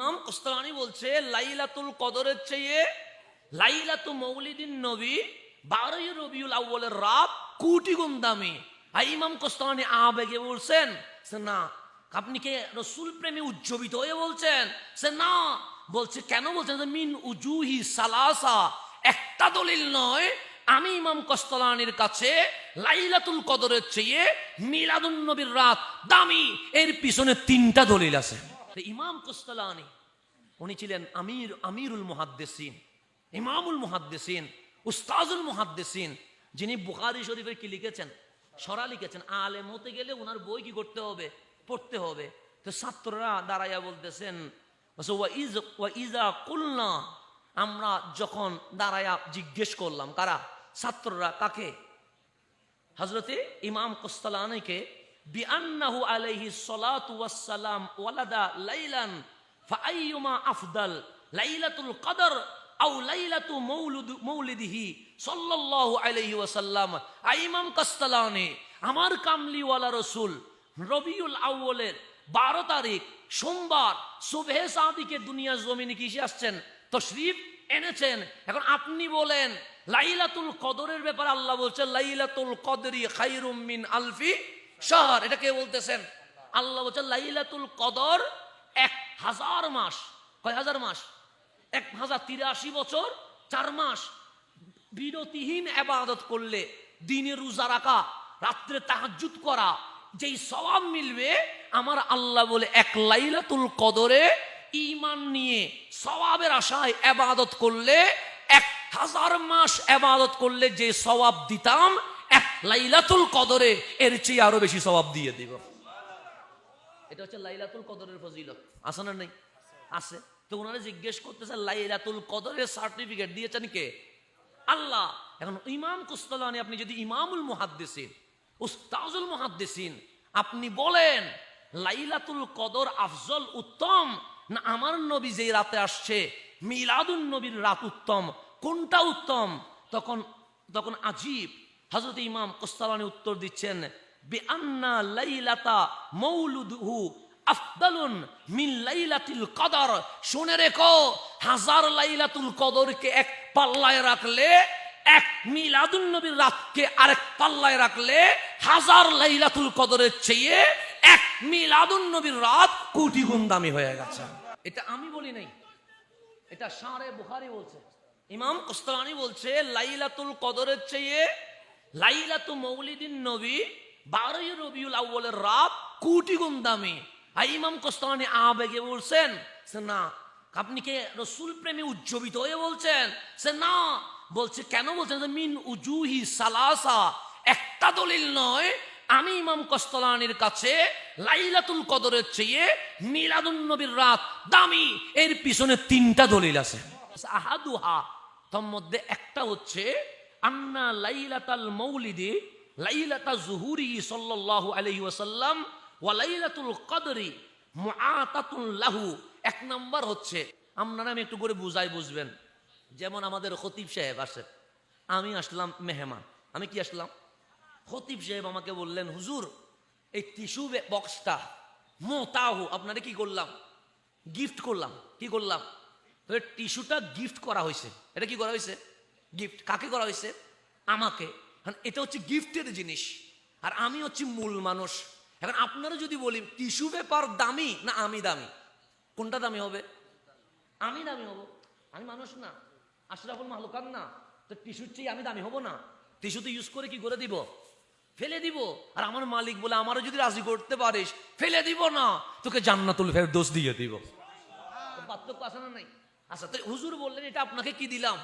ইমাম কোস্তালানি বলছে, লাইলাতুল কদরের চেয়ে লাইলাতু মৌলিদিন নবী বারোই রবিউল আউ্বলের রাত কোটি গুণ দামি। আর ইমাম কোস্তালানি আবেগে বলছেন না, আপনি কে রসুল প্রেমে উজ্জীবিত হয়ে বলছেন? সে না, বলছে, কেন বলছেন? যে মিন উজুহি সালাসা, একটা দলিল নয়, আমি ইমাম কস্তলানির কাছে লাইলাতুল কদরের চেয়ে মিলাদুন নবীর রাত দামি। এর পিছনে তিনটা দলিল আছে। ইমাম কস্তলানি উনি ছিলেন আমির আমিরুল মুহাদ্দেসিন ইমামুল মুহাদ্দেসিন উস্তাজুল মুহাদ্দেসিন যিনি বুখারি শরীফের কি লিখেছেন? সরা লিখেছেন। আলেম হতে গেলে ওনার বই কি করতে হবে? পড়তে হবে। তো ছাত্ররা দাঁড়াইয়া বলতেছেন বলছে, "ওয়া ইজ- ওয়া ইজা কুলনা? আমরা যখন দাঁড়াইয়া জিজ্ঞেস করলাম কারা? ছাত্ররা কাকে? হজরতে ইমাম কোস্তালানিকে বিআন্নাহু আলাইহি সালাতু ওয়ালাদা লাইলান ফাআইয়ুমা আফদাল লাইলাতুল কদর আও লাইলাতু মৌলুদ মৌলিদিহি সাল্লাল্লাহু আলাইহি ওয়াসাল্লাম। আ ইমাম কোস্তালানি, আমার কামলিওয়ালা রসুল, রবিউল আউ্বলের বারো তারিখ সোমবার সুবহে সাদিকে দুনিয়া জমিনে কি এসে আসছেন? তশরিফ এনেছেন। এখন আপনি বলেন, লাইলাতুল কদরের ব্যাপারে আল্লাহ বলছেন, লাইলাতুল কদরি খাইরুম মিন আলফি শাহর, এটা কে বলতেছেন? আল্লাহ বলছেন, লাইলাতুল কদর এক হাজার মাস। কয় হাজার মাস? এক হাজার তিরাশি বছর, চার মাস। বিরতিহীন আবাদত করলে, দিনে রোজা রাখা, রাত্রে তাহাজ্জুদ করা, যেই সওয়াব মিলবে, আমার আল্লাহ বলে এক লাইলাতুল কদরে ঈমান নিয়ে সওয়াবের আশায় আবাদত করলে, এক হাজার মাস আবাদত করলে যে সওয়াব দিতাম লাইলাতুল কদরে এর চেয়ে আরও বেশি সওয়াব দিয়ে দিব। এটা হচ্ছে লাইলাতুল কদরের ফজিলত। আছে না নেই? আছে। তো ওনারা জিজ্ঞেস করতেছে লাইলাতুল কদরের সার্টিফিকেট দিয়েছেন কে? আল্লাহ। এখন ইমাম কুস্তলানি আপনি যদি ইমামুল মুহাদ্দিসিন উস্তাজুল মুহাদ্দিসিন আপনি বলেন লাইলাতুল কদর আফজল উত্তম না আমার নবী যেই রাতে আসছে মিলাদুন নবীর রাত উত্তম? কোনটা উত্তম? তখন তখন আজীব হজরত ইমাম কোস্তালানি উত্তর দিচ্ছেন, বেআন্না লাইলাতা মৌলুদহু আফদালুন মিন লাইলাতুল কদর। শুনে রেখো, হাজার লাইলাতুল কদরকে এক পাল্লায় রাখলে, এক মিলাদুন নবীর রাতকে আরেক পাল্লায় রাখলে, হাজার লাইলাতুল কদরের চেয়ে এক মিলাদুন নবীর রাত কোটি গুণ দামি হয়ে গেছে। এটা আমি বলি নাই, এটা সারে বুখারি বলছে। ইমাম কোস্তানি বলছে, লাইলাতুল কদরের চেয়ে লাইলাতু মৌলিদিন নবী, বারোই রবিউল আউ্বলের রাত কোটি গুণ দামি। আর ইমাম কোস্তানি আবেগে বলছেন না, আপনি কে রসুল প্রেমে উজ্জীবিত হয়ে বলছেন? সে না, বলছে, কেন বলছেন? মিন উজুহি সালাসা, একটা দলিল নয়, আমি ইমাম কস্তলানির কাছে লাইলাতুল কদরের চেয়ে মিলাদুন নবীর রাত দামি। এর পিছনে তিনটা দলিল আছে। আহাদুহা, তার মধ্যে একটা হচ্ছে আন্না লাইলাতাল মৌলিদি লাইলাতা জুহুরি সাল্লাল্লাহু আলাইহি ওয়াসাল্লাম ওয়া লাইলাতুল কদরি মুআতাতুন লাহু। এক নাম্বার হচ্ছে, আপনারা আমি একটু করে বুঝাই বুঝবেন। যেমন আমাদের খতিব সাহেব আসে আমি আসলাম মেহমান। আমি কি আসলাম? খতিব সাহেব আমাকে বললেন, হুজুর, এই টিস্যু বক্সটা মোতাহু। আপনারা কি করলাম? গিফট করলাম। কি করলাম? টিস্যুটা গিফট করা হয়েছে। এটা কি করা হয়েছে? গিফট কাকে করা হয়েছে? আমাকে। কারণ এটা হচ্ছে গিফটের জিনিস। আর আমি হচ্ছি মূল মানুষ। এখন আপনারা যদি বলি টিস্যু পেপার দামি না আমি দামি? কোনটা দামি হবে? আমি দামি হব। আমি মানুষ না। আশরাফুল মাহলুকান না। তো টিস্যুর চেয়ে আমি দামি হব না। টিস্যু তো ইউজ করে কি করে দিব? ফেলে দিব। আর আমার মালিক বলে আমারও যদি রাজি করতে পারিস ফেলে দিব না। তোকে জান্নাতুল ফের দোষ দিয়ে দিব। পার্থক্য আছে না নাই? আচ্ছা তো হুজুর বললেন এটা আপনাকে কি দিলাম?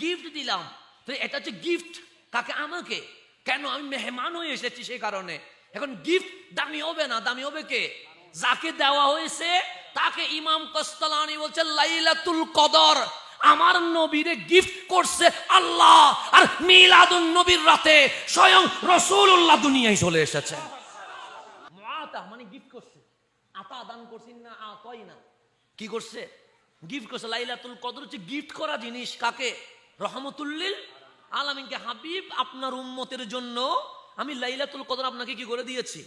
গিফট দিলাম। তো এটা হচ্ছে গিফট কাকে? আমাকে। কেন? আমি মেহমান হয়ে এসেছি সেই কারণে। এখন গিফট দামি হবে না? দামি হবে কে? যাকে দেওয়া হয়েছে, তাকে ইমাম কস্তলানি বলছে, লাইলাতুল কদর। আমার নবীরে গিফট করছে আল্লাহ। আর মিলাদুন নবীর রাতে স্বয়ং রসুল্লাহ দুনিয়ায় চলে এসেছে। মানে গিফট করছে। আতা দান করছেন না, আতই না। কি করছে? গিফট করছে। লাইলাতুল কদর হচ্ছে গিফট করা জিনিস। কাকে? রহমতুল্লিল আলামিনকে, হাবিব আপনার উম্মতের জন্য আমি লাইলাতুল কদর আপনাকে কি করে দিয়েছি?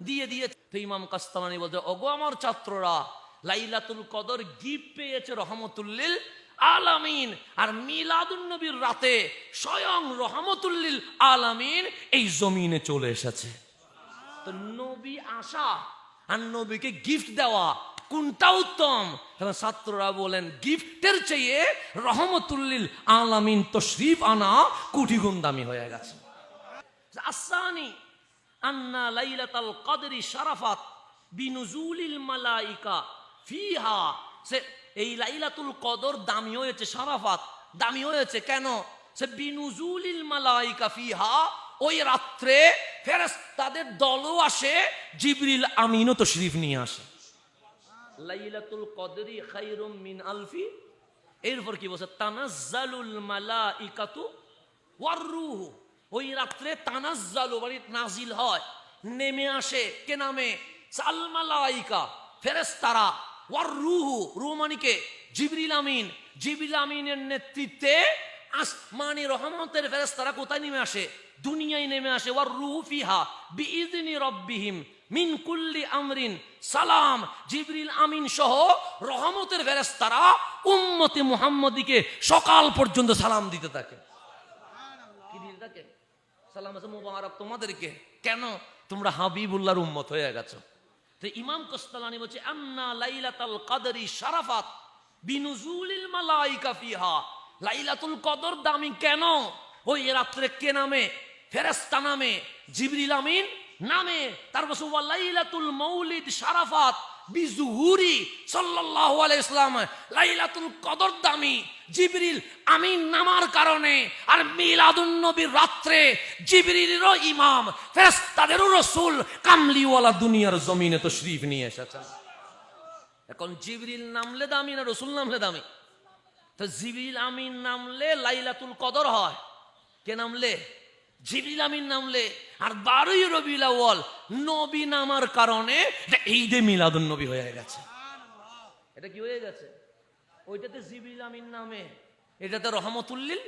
দিয়ে দিয়েছি। তো ইমাম কাস্তামানি বলতে ওগো আমার ছাত্ররা, লাইলাতুল কদর গিফট পেয়েছে রহমতুল্লিল আলামিন। আর মিলাদুন নবীর রাতে স্বয়ং রহমতুল্লিল আলামিন এই জমিনে চলে এসেছে। তো নবী আসা আর নবীকে গিফট দেওয়া কোনটা উত্তম? ছাত্ররা বলেন, গিফটের চেয়ে রহমতুল্লিল আলামিন তো শ্রীফ আনা কোটি গুণ দামি হয়ে গেছে। আসানি আন্না লাইলাতাল কদরি শারাফাত বিনুজুলিল মালাইকা ফিহা। সে, এই লাইলাতুল কদর দামি হয়েছে, শারাফাত দামি হয়েছে কেন? সে, বিনুজুলিল মালাইকা ফিহা। ওই রাত্রে ফেরেশতাদের দলও আসে, জিবরিল আমিনও তো শরীফ নিয়ে আসে। লাইলাতুল কদরি খাইরুম মিন আলফি। এরপর কি বলছে? তানাজ্জালুল ওই রাত্রে তানাজ্জালু মানে নাজিল হয়, নেমে আসে। কে নামে? ওয়ার রূহ রূহ মানে কে? জিবরিল আমিন। জিবরিল আমিনের নেতৃত্বে আসমানি রহমতের ফেরেশতারা কোথায় নেমে আসে? দুনিয়ায় নেমে আসে। ওয়ার রূহ ফিহা বিইذনি রব্বিহিম। মিন কুল্লি আমরিন সালাম। জিবরিল আমিন সহ রহমতের ফেরেশতারা উম্মতে মুহাম্মদীকে সকাল পর্যন্ত সালাম দিতে থাকে। কি দিতে থাকে? সালাম আছে মুবারক তোমাদেরকে। কেন? তোমরা হাবিবুল্লাহর উম্মত হয়ে গেছো। তো ইমাম কস্তালানি বলছে আন্না লাইলাতাল কদরি শারাফাত বিনুজুলিল মালাইকা ফিহা। লাইলাতুল কদর দামি কেন? ওই রাত্রে কে নামে? ফেরেশতা নামে। জিবরিল আমিন নামে তারপর ওয়া লাইলাতুল মৌলিদ সারাফাত বিজুহুরি আলাইহি ইসলাম লাইলাতুল কদর দামি, জিবরিল আমিন নামার কারণে আর মিলাদুন নবীর রাত্রে জিবরিলেরও ইমাম, ফেরেশতাদেরও রাসূল কামলিওয়ালা দুনিয়ার জমিনে তো শরীফ নিয়ে এসেছেন। এখন জিবরিল নামলে দামি না রসুল নামলে দামি? তো জিবরিল আমিন নামলে লাইলাতুল কদর হয়। কে নামলে? জিবরিল আমিন নামলে আর বারোই রবিউল আউয়াল নবী নামার কারণে ঈদে মিলাদুন নবী হয়ে গেছে। এটা কি হয়ে গেছে? ওইটাতে আমিন নামে। এটাতে রহমতুল্লিল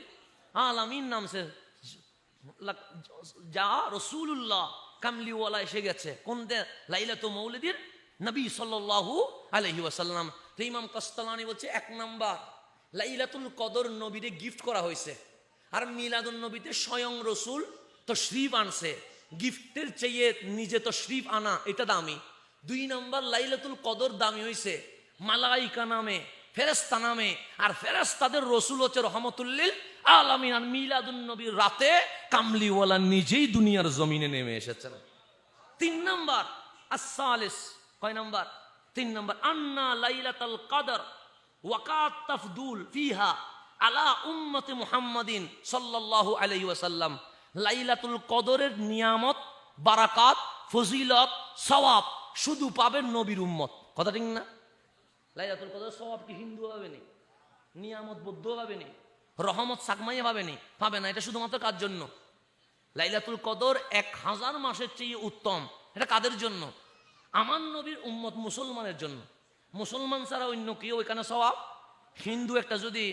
নামছে। যা রসুল্লাহ কামলিওয়ালা এসে গেছে। কোন লাইলাতু মৌলিদির নবী সাল্লাল্লাহু আলাইহি ওয়াসাল্লাম। তো ইমাম কস্তালানি বলছে, এক নাম্বার, লাইলাতুল কদর নবীরে গিফট করা হয়েছে। আর মিলাদুন নবীতে স্বয়ং রসুল তো শরীফ আনছে। গিফটের চেয়ে নিজে তো শরীফ আনা, এটা দামি। দুই নম্বর, লাইলাতুল কদর দামি হয়েছে মালাইকা নামে ফেরেস্তা নামে। আর ফেরেস্তাদের রসুল হচ্ছে রহমতুল্লিল আলামিন। আর মিলাদুন নবীর রাতে কামলিওয়ালা নিজেই দুনিয়ার জমিনে নেমে এসেছেন। তিন নম্বর আসালিস কয় নম্বর? তিন নম্বর, আন্না লাইলাতাল কদর ওয়াকাত তাফদুল ফিহা। আলা উম্মতে মুহাম্মাদিন সাল্লাল্লাহু আলাইহি ওয়াসাল্লাম। লাইলাতুল কদরের নিয়ামত, বারাকাত, ফজিলত, সওয়াব শুধু পাবেন নবীর উম্মত। কথা ঠিক না? লাইলাতুল কদর সওয়াব কি হিন্দু পাবে নি নিয়ামত বৌদ্ধ পাবে নি রহমত সাকমাইয়া পাবে নি পাবে না, এটা শুধুমাত্র কার জন্য? লাইলাতুল কদর এক হাজার মাসের চেয়ে উত্তম। এটা কাদের জন্য? আমার নবীর উম্মত মুসলমানের জন্য। মুসলমান ছাড়া অন্য কেউ ওইখানে সবাব হিন্দু একটা যদি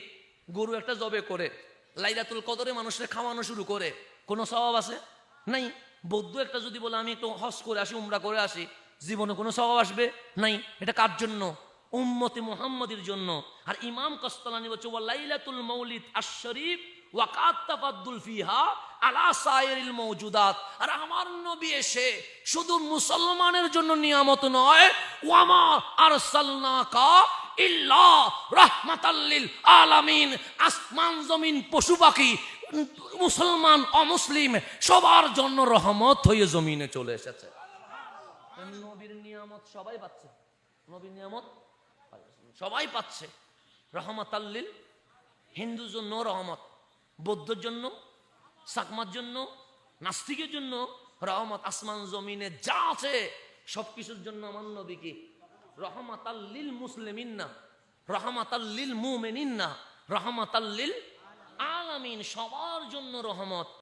গরু একটা জবে করে, লাইলাতুল কদরে মানুষের খাওয়ানো শুরু করে, কোনো স্বভাব আছে? নাই। বৌদ্ধ একটা যদি বলে, আমি একটু হস করে আসি, উমরা করে আসি, জীবনে কোনো স্বভাব আসবে? নাই। এটা কার জন্য? উম্মতি মুহাম্মদের জন্য। আর ইমাম কস্তলানি বলছে, ওয়া লাইলাতুল মৌলিদ আশ-শরীফ ওয়াকাত তাফাদ্দুল ফিহা আলা সাইরিল মওজুদাত। আর আমার নবী এসে শুধু মুসলমানের জন্য নিয়ামত নয় ওয়ামা আরসালনাকা ইল্লা রাহমাতাল্লিল আলামিন, আসমান, জমিন, পশু পাখি, মুসলমান, অমুসলিম, সবার জন্য রহমত হয়ে জমিনে চলে এসেছে। নবীর নিয়ামত সবাই পাচ্ছে। নবীর নিয়ামত সবাই পাচ্ছে। রহমত আল্লিল হিন্দুর জন্য রহমত, বৌদ্ধর জন্য, সাকমার জন্য, নাস্তিকের জন্য রহমত, আসমান, জমিনে যা আছে, সবকিছুর জন্য আমার নবী কি রহমত আল্লিল মুসলিমিন না রহমত আল্লিল মুমেনিন না রহমত আল্লিল আলামিন সবার জন্য রহমত।